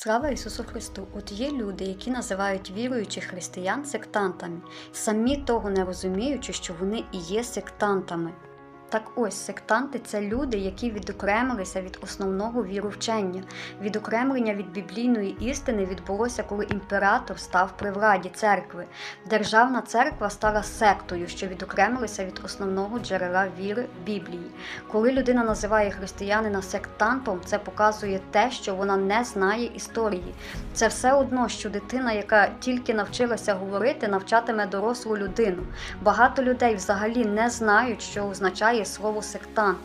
Слава Ісусу Христу! От є люди, які називають віруючих християн сектантами, самі того не розуміючи, що вони і є сектантами. Так ось сектанти це люди, які відокремилися від основного вірувчення. Відокремлення від біблійної істини відбулося, коли імператор став при владі церкви. Державна церква стала сектою, що відокремилася від основного джерела віри Біблії. Коли людина називає християнина сектантом, це показує те, що вона не знає історії. Це все одно, що дитина, яка тільки навчилася говорити, навчатиме дорослу людину. Багато людей взагалі не знають, що означає слово сектант.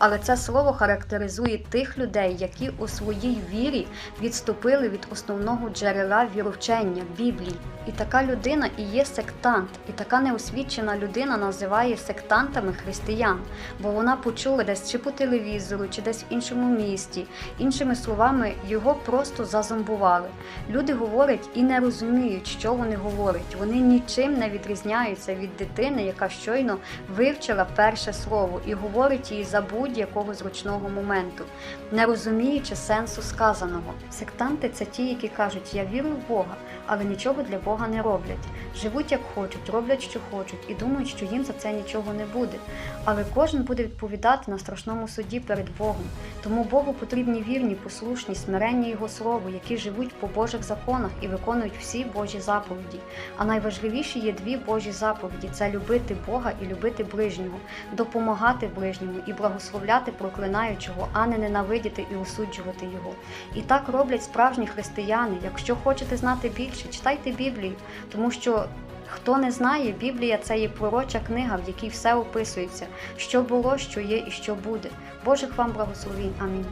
Але це слово характеризує тих людей, які у своїй вірі відступили від основного джерела віровчення Біблії. І така людина і є сектант, і така неосвічена людина називає сектантами християн, бо вона почула десь чи по телевізору, чи десь в іншому місті. Іншими словами, його просто зазомбували. Люди говорять і не розуміють, що вони говорять. Вони нічим не відрізняються від дитини, яка щойно вивчила перше слово і говорить її за будь-якого зручного моменту, не розуміючи сенсу сказаного. Сектанти це ті, які кажуть, я вірю в Бога, але нічого для Бога не роблять. Живуть як хочуть, роблять, що хочуть, і думають, що їм за це нічого не буде. Але кожен буде відповідати на страшному суді перед Богом. Тому Богу потрібні вірні, послушні, смиренні Його слову, які живуть по Божих законах і виконують всі Божі заповіді. А найважливіші є дві Божі заповіді: це любити Бога і любити ближнього, допомагати ближньому і благословляти проклинаючого, а не ненавидіти і осуджувати його. І так роблять справжні християни. Якщо хочете знати більше, читайте Біблію, тому що. Хто не знає, Біблія це є пророча книга, в якій все описується, що було, що є і що буде. Божих вам благословінь. Амінь.